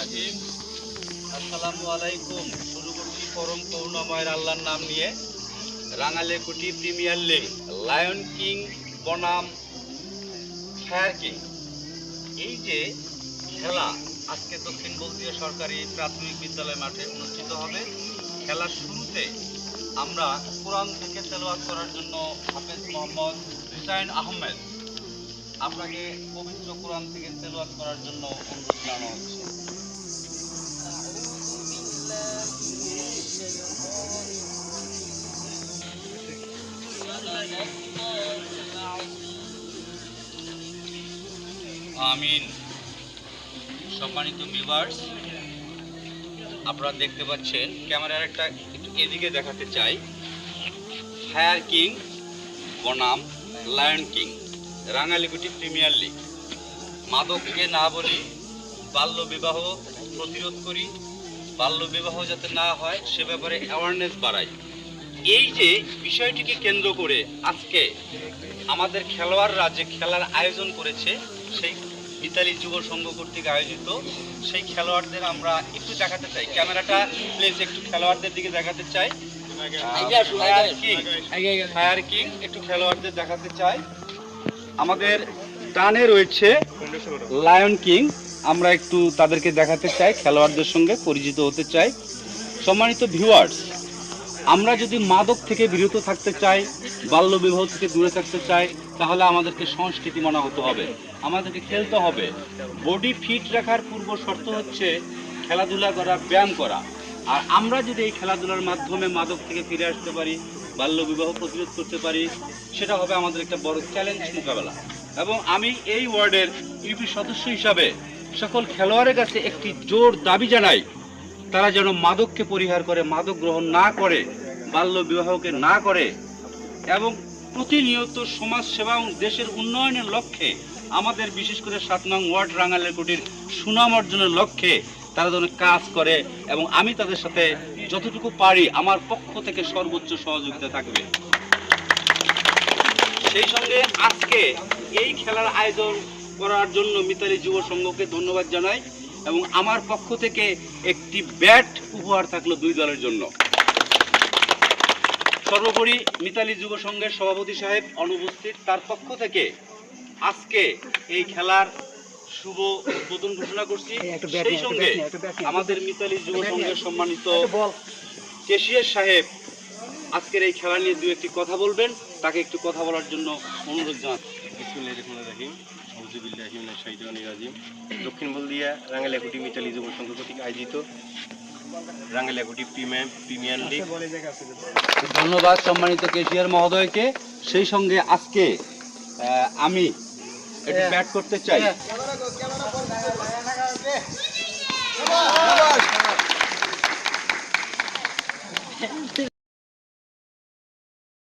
রাহিম আসসালামু আলাইকুম। শুরু করছি পরম করুণাময়ের আল্লাহর নাম নিয়ে রাঙালে কুটি প্রিমিয়ার লিগ, লায়ন কিং, বনাম, ফায়ার কিং। এই যে খেলা আজকে দক্ষিণ বলতীয় সরকারি প্রাথমিক বিদ্যালয় মাঠে অনুষ্ঠিত হবে। খেলার শুরুতে আমরা কোরআন থেকে তেলাওয়াত করার জন্য হাফেজ মোহাম্মদ হুসাইন আহমেদ আপনাকে পবিত্র কোরআন থেকে তেলাওয়াত করার জন্য অনুরোধ জানানো হচ্ছে আমিন। সম্মানিত ভিউয়ার্স আপনারা দেখতে পাচ্ছেন, ক্যামেরার একটা এদিকে দেখাতে চাই। ফায়ার কিং বনাম লায়ন কিং রাঙালিগুটি প্রিমিয়ার লিগ মাদককে না বলি, বাল্য বিবাহ প্রতিরোধ করি, বাল্য বিবাহ যাতে না হয়, সে ব্যাপারে অ্যাওয়ারনেস বাড়াই। এই যে বিষয়টিকে কেন্দ্র করে আজকে আমাদের খেলোয়াড়রা যে খেলার আয়োজন করেছে, সেই মিতালি যুব সংঘ কর্তৃক আয়োজিত সেই খেলোয়াড়দের আমরা একটু দেখাতে চাই। ক্যামেরাটা প্লিজ একটু খেলোয়াড়দের দিকে দেখাতে চাই। ফায়ার কিং ফায়ার কিং একটু খেলোয়াড়দের দেখাতে চাই। আমাদের টানে রয়েছে লায়ন কিং। আমরা একটু তাদেরকে দেখাতে চাই খেলোয়াড়দের সঙ্গে পরিচিত হতে চাই। সম্মানিত ভিউয়ার্স আমরা যদি মাদক থেকে বিরত থাকতে চাই বাল্য বিবাহ থেকে দূরে থাকতে চাই, তাহলে আমাদেরকে সংস্কৃতি মানা হতে হবে, আমাদেরকে খেলতে হবে। বডি ফিট রাখার পূর্ব শর্ত হচ্ছে খেলাধুলা করা, ব্যায়াম করা। আর আমরা যদি এই খেলাধুলার মাধ্যমে মাদক থেকে ফিরে আসতে পারি বাল্য বিবাহ প্রতিরোধ করতে পারি, সেটা হবে আমাদের একটা বড় চ্যালেঞ্জ মোকাবেলা। এবং আমি এই ওয়ার্ডের ইউপি সদস্য হিসাবে সকল খেলোয়াড়ের কাছে একটি জোর দাবি জানাই তারা যেন মাদককে পরিহার করে, মাদক গ্রহণ না করে বাল্য বিবাহকে না করে, এবং প্রতিনিয়ত সমাজ সেবা এবং দেশের উন্নয়নের লক্ষ্যে, আমাদের বিশেষ করে সাত নং ওয়ার্ড রাঙালের কুটির সুনাম অর্জনের লক্ষ্যে তারা যেন কাজ করে এবং আমি তাদের সাথে যতটুকু পারি আমার পক্ষ থেকে সর্বোচ্চ সহযোগিতা থাকবে। সেই সঙ্গে আজকে এই খেলার আয়োজন করার জন্য মিতালি যুব সংঘকে ধন্যবাদ জানাই। এবং আমার পক্ষ থেকে একটি ব্যাট উপহার থাকল দুই দলের জন্য। সর্বোপরি মিতালি যুব সংঘের সভাপতি সাহেব অনুপস্থিত। তার পক্ষ থেকে আজকে এই খেলার শুভ উদ্বোধন ঘোষণা করছি। সেই সঙ্গে আমাদের মিতালি যুব সংঘের সম্মানিত কেশিয়ার সাহেব আজকের এই খেলা নিয়ে দু একটি কথা বলবেন। তাকে একটু কথা বলার জন্য অনুরোধ জানাচ্ছি। বিসমুল্লাহ রহমান রাহিম আউযুবিল্লাহি মিনাশ রাজিম। দক্ষিণ বলদিয়া রাঙ্গালিয়াকুটি মিতালি যুব সংঘ কর্তৃক আয়োজিত রাঙ্গালিয়াকুটি প্রিমিয়াম প্রিমিয়ার লিগ। ধন্যবাদ সম্মানিত কেশিয়ার মহোদয়কে। সেই সঙ্গে আজকে আমি একটু ব্যাট করতে চাই।